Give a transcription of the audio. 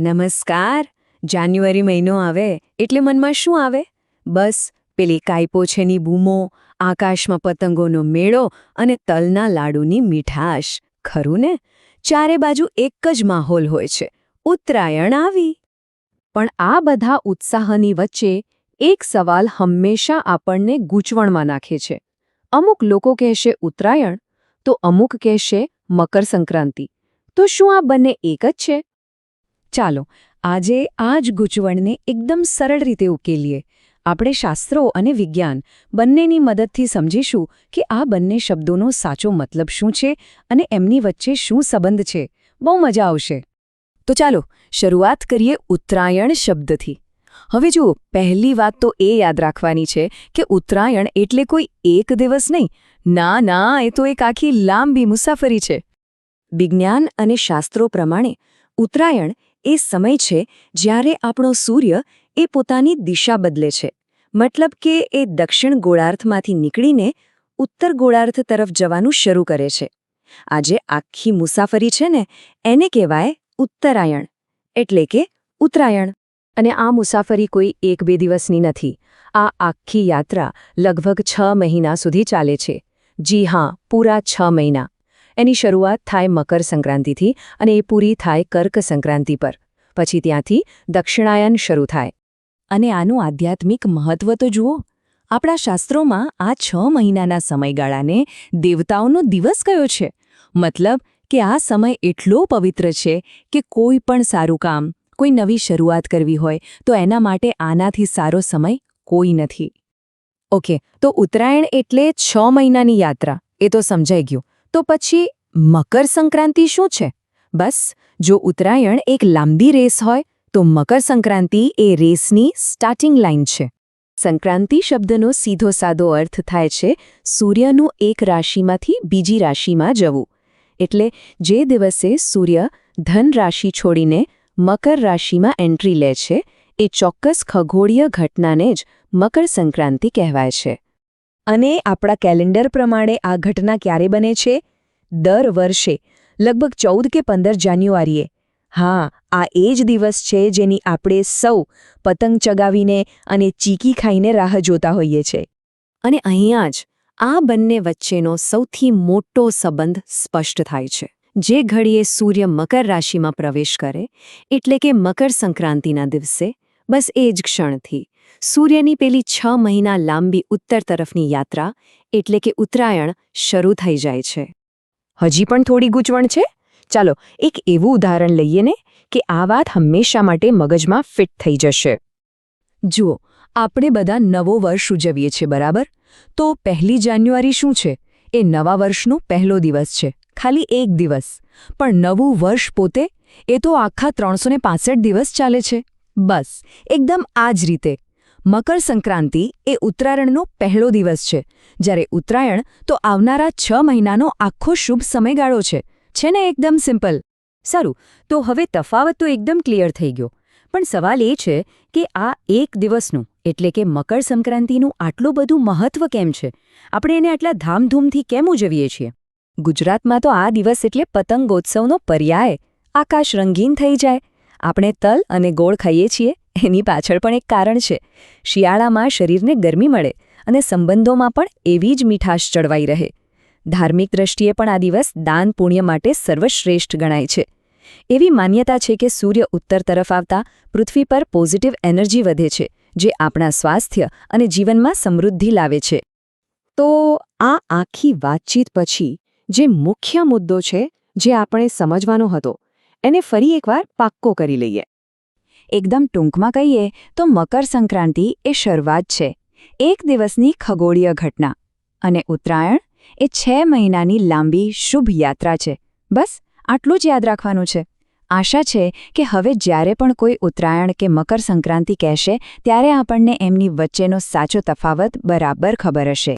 નમસ્કાર. જાન્યુઆરી મહિનો આવે એટલે મનમાં શું આવે? બસ, પેલી કાયપોછેની બૂમો, આકાશમાં પતંગોનો મેળો અને તલના લાડુની મીઠાશ. ખરું ને? ચારે બાજુ એક જ માહોલ હોય છે. ઉત્તરાયણ આવી. પણ આ બધા ઉત્સાહની વચ્ચે એક સવાલ હંમેશા આપણને ગૂંચવણમાં નાખે છે. અમુક લોકો કહેશે ઉત્તરાયણ, તો અમુક કહેશે મકર સંક્રાંતિ તો શું આ બંને એક જ છે? ચાલો, આજે આ જ ગૂંચવણને એકદમ સરળ રીતે ઉકેલીએ. આપણે શાસ્ત્રો અને વિજ્ઞાન બંનેની મદદથી સમજીશું કે આ બંને શબ્દોનો સાચો મતલબ શું છે અને એમની વચ્ચે શું સંબંધ છે. બહુ મજા આવશે. તો ચાલો, શરૂઆત કરીએ ઉત્તરાયણ શબ્દથી. હવે જુઓ, પહેલી વાત તો એ યાદ રાખવાની છે કે ઉત્તરાયણ એટલે કોઈ એક દિવસ નહીં. ના ના, એ તો એક આખી લાંબી મુસાફરી છે. વિજ્ઞાન અને શાસ્ત્રો પ્રમાણે ઉત્તરાયણ એ સમય છે જ્યારે આપણો સૂર્ય એ પોતાની દિશા બદલે છે. મતલબ કે એ દક્ષિણ ગોળાર્ધમાંથી નીકળીને ઉત્તર ગોળાર્ધ તરફ જવાનું શરૂ કરે છે. આજે આખી મુસાફરી છે ને એને કહેવાય ઉત્તરાયણ, એટલે કે ઉત્તરાયણ. અને આ મુસાફરી કોઈ એક બે દિવસની નથી. આ આખી યાત્રા લગભગ છ મહિના સુધી ચાલે છે. જી હા, પૂરા છ મહિના. એની શરૂઆત થાય મકર સંક્રાંતિથી અને એ પૂરી થાય કર્ક સંક્રાંતિ પર. પછી ત્યાંથી દક્ષિણાયન શરૂ થાય. અને આનું આધ્યાત્મિક મહત્વ તો જુઓ. આપણા શાસ્ત્રોમાં આ છ મહિનાના સમયગાળાને દેવતાઓનો દિવસ કયો છે? મતલબ કે આ સમય એટલો પવિત્ર છે કે કોઈ પણ સારું કામ, કોઈ નવી શરૂઆત કરવી હોય, તો એના માટે આનાથી સારો સમય કોઈ નથી. ઓકે, તો ઉત્તરાયણ એટલે છ મહિનાની યાત્રા. એ તો સમજાઈ ગયું. તો પછી મકર સંક્રાંતિ શું છે? બસ, જો ઉત્તરાયણ એક લાંબી રેસ હોય, તો મકર સંક્રાંતિ એ રેસની સ્ટાર્ટિંગ લાઇન છે. સંક્રાંતિ શબ્દનો સીધો સાદો અર્થ થાય છે, સૂર્યનું એક રાશિમાંથી બીજી રાશિમાં જવું. એટલે જે દિવસે સૂર્ય ધન રાશિ છોડીને મકર રાશિમાં એન્ટ્રી લે છે, એ ચોક્કસ ખગોળીય ઘટનાને જ મકર સંક્રાંતિ કહેવાય છે. અને આપણા કેલેન્ડર પ્રમાણે આ ઘટના ક્યારે બને છે? દર વર્ષે, લગભગ ચૌદ કે પંદર જાન્યુઆરીએ. હા, આ એ જ દિવસ છે જેની આપણે સૌ પતંગ ચગાવીને અને ચીકી ખાઈને રાહ જોતા હોઈએ છે. અને અહીંયા જ આ બંને વચ્ચેનો સૌથી મોટો સંબંધ સ્પષ્ટ થાય છે. જે ઘડીએ સૂર્ય મકર રાશિમાં પ્રવેશ કરે, એટલે કે મકર સંક્રાંતિના દિવસે બસ એ જ ક્ષણથી. સૂર્યની પેલી છ મહિના લાંબી ઉત્તર તરફની યાત્રા, એટલે કે ઉત્તરાયણ, શરૂ થઈ જાય છે. હજી પણ થોડી ગૂંચવણ છે? ચાલો, એક એવું ઉદાહરણ લઈએ ને કે આ વાત હંમેશા માટે મગજમાં ફિટ થઈ જશે. જુઓ, આપણે બધા નવો વર્ષ ઉજવીએ છીએ, બરાબર? તો પહેલી જાન્યુઆરી શું છે? એ નવા વર્ષનો પહેલો દિવસ છે, ખાલી એક દિવસ. પણ નવું વર્ષ પોતે, એ તો આખા ત્રણસો દિવસ ચાલે છે. બસ, એકદમ આ જ રીતે. મકર સંક્રાંતિ એ ઉત્તરાયણનો પહેલો દિવસ છે. જ્યારે ઉત્તરાયણ, તો આવનારા છ મહિનાનો આખો શુભ સમયગાળો છે. છે ને એકદમ સિમ્પલ? સારું, તો હવે તફાવત તો એકદમ ક્લિયર થઈ ગયો. પણ સવાલ એ છે કે આ એક દિવસનું, એટલે કે મકર સંક્રાંતિનું આટલું બધું મહત્વ કેમ છે? આપણે એને આટલા ધામધૂમથી કેમ ઉજવીએ છીએ? ગુજરાતમાં તો આ દિવસ એટલે પતંગોત્સવનો પર્યાય. આકાશ રંગીન થઈ જાય. આપણે તલ અને ગોળ ખાઈએ છીએ, એની પાછળ પણ એક કારણ છે. શિયાળામાં શરીરને ગરમી મળે અને સંબંધોમાં પણ એવી જ મીઠાશ ચડવાઈ રહે. ધાર્મિક દ્રષ્ટિએ પણ આ દિવસ દાન પુણ્ય માટે સર્વશ્રેષ્ઠ ગણાય છે. એવી માન્યતા છે કે સૂર્ય ઉત્તર તરફ આવતા પૃથ્વી પર પોઝિટિવ એનર્જી વધે છે, જે આપણા સ્વાસ્થ્ય અને જીવનમાં સમૃદ્ધિ લાવે છે. તો આ આખી વાતચીત પછી જે મુખ્ય મુદ્દો છે, જે આપણે સમજવાનો હતો એને ફરી એકવાર પાક્કો કરી લઈએ. એકદમ ટૂંકમાં કહીએ તો મકર સંક્રાંતિ એ શરૂઆત છે. એક દિવસની ખગોળીય ઘટના. અને ઉત્તરાયણ એ છ મહિનાની લાંબી શુભ યાત્રા છે. બસ, આટલું જ યાદ રાખવાનું છે. આશા છે કે હવે જ્યારે પણ કોઈ ઉત્તરાયણ કે મકર સંક્રાંતિ કહેશે, ત્યારે આપણને એમની વચ્ચેનો સાચો તફાવત બરાબર ખબર હશે.